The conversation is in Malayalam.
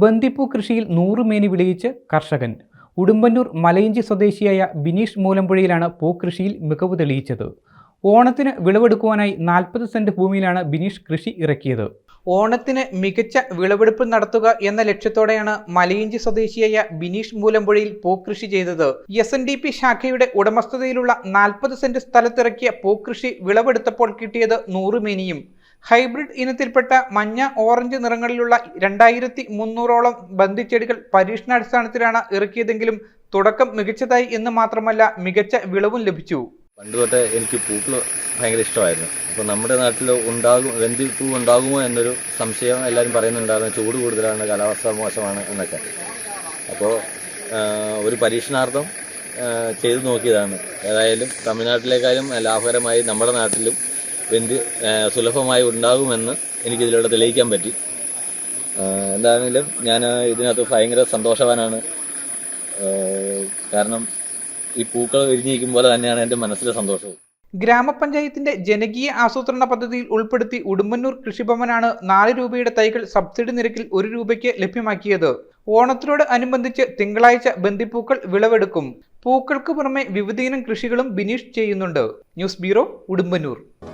ബന്ദിപ്പൂ കൃഷിയിൽ നൂറുമേനി വിളയിച്ച് കർഷകൻ. ഉടുമ്പന്നൂർ മലയിഞ്ചി സ്വദേശിയായ ബിനീഷ് മൂലമ്പുഴയിലാണ് പൂക്കൃഷിയിൽ മികവ് തെളിയിച്ചത്. ഓണത്തിന് വിളവെടുക്കുവാനായി നാൽപ്പത് സെന്റ് ഭൂമിയിലാണ് ബിനീഷ് കൃഷി ഇറക്കിയത്. ഓണത്തിന് മികച്ച വിളവെടുപ്പ് നടത്തുക എന്ന ലക്ഷ്യത്തോടെയാണ് മലയിഞ്ചി സ്വദേശിയായ ബിനീഷ് മൂലമ്പുഴയിൽ പൂക്കൃഷി ചെയ്തത്. എസ് എൻ ഡി പി ശാഖയുടെ ഉടമസ്ഥതയിലുള്ള നാൽപ്പത് സെന്റ് സ്ഥലത്തിറക്കിയ പൂക്കൃഷി വിളവെടുത്തപ്പോൾ കിട്ടിയത് നൂറുമേനിയും ഹൈബ്രിഡ് ഇനത്തിൽപ്പെട്ട മഞ്ഞ ഓറഞ്ച് നിറങ്ങളിലുള്ള രണ്ടായിരത്തി മുന്നൂറോളം ബന്ധിച്ചെടികൾ പരീക്ഷണാടിസ്ഥാനത്തിലാണ് ഇറക്കിയതെങ്കിലും തുടക്കം മികച്ചതായി എന്ന് മാത്രമല്ല മികച്ച വിളവും ലഭിച്ചു. പണ്ട് തൊട്ടേ എനിക്ക് പൂക്കൾ ഭയങ്കര ഇഷ്ടമായിരുന്നു. അപ്പോൾ നമ്മുടെ നാട്ടിൽ ഉണ്ടാകും വെന്തി പൂ ഉണ്ടാകുമോ എന്നൊരു സംശയം എല്ലാവരും പറയുന്നുണ്ടായിരുന്നു. ചൂട് കൂടുതലാണ് കാലാവസ്ഥ മോശമാണ് എന്നൊക്കെ. അപ്പോൾ ഒരു പരീക്ഷണാർത്ഥം ചെയ്തു നോക്കിയതാണ്. ഏതായാലും തമിഴ്നാട്ടിലേക്കാളും ലാഭകരമായി നമ്മുടെ നാട്ടിലും വെന്തി സുലഭമായി ഉണ്ടാകുമെന്ന് എനിക്കിതിലൂടെ തെളിയിക്കാൻ പറ്റി. എന്തായാലും ഞാൻ ഇതിനകത്ത് ഭയങ്കര സന്തോഷവാനാണ്. കാരണം ഈ പൂക്കൾ വിരിഞ്ഞിരിക്കും പോലെ തന്നെയാണ് എന്റെ മനസ്സിലെ സന്തോഷവും. ഗ്രാമപഞ്ചായത്തിന്റെ ജനകീയ ആസൂത്രണ പദ്ധതിയിൽ ഉൾപ്പെടുത്തി ഉടുമ്പന്നൂർ കൃഷിഭവനാണ് നാല് രൂപയുടെ തൈകൾ സബ്സിഡി നിരക്കിൽ ഒരു രൂപയ്ക്ക് ലഭ്യമാക്കിയത്. ഓണത്തിനോട് അനുബന്ധിച്ച് തിങ്കളാഴ്ച ബന്ദിപ്പൂക്കൾ വിളവെടുക്കും. പൂക്കൾക്ക് പുറമെ വിവിധയിനം കൃഷികളും ബിനീഷ് ചെയ്യുന്നുണ്ട്. News bureau Udumbannoor.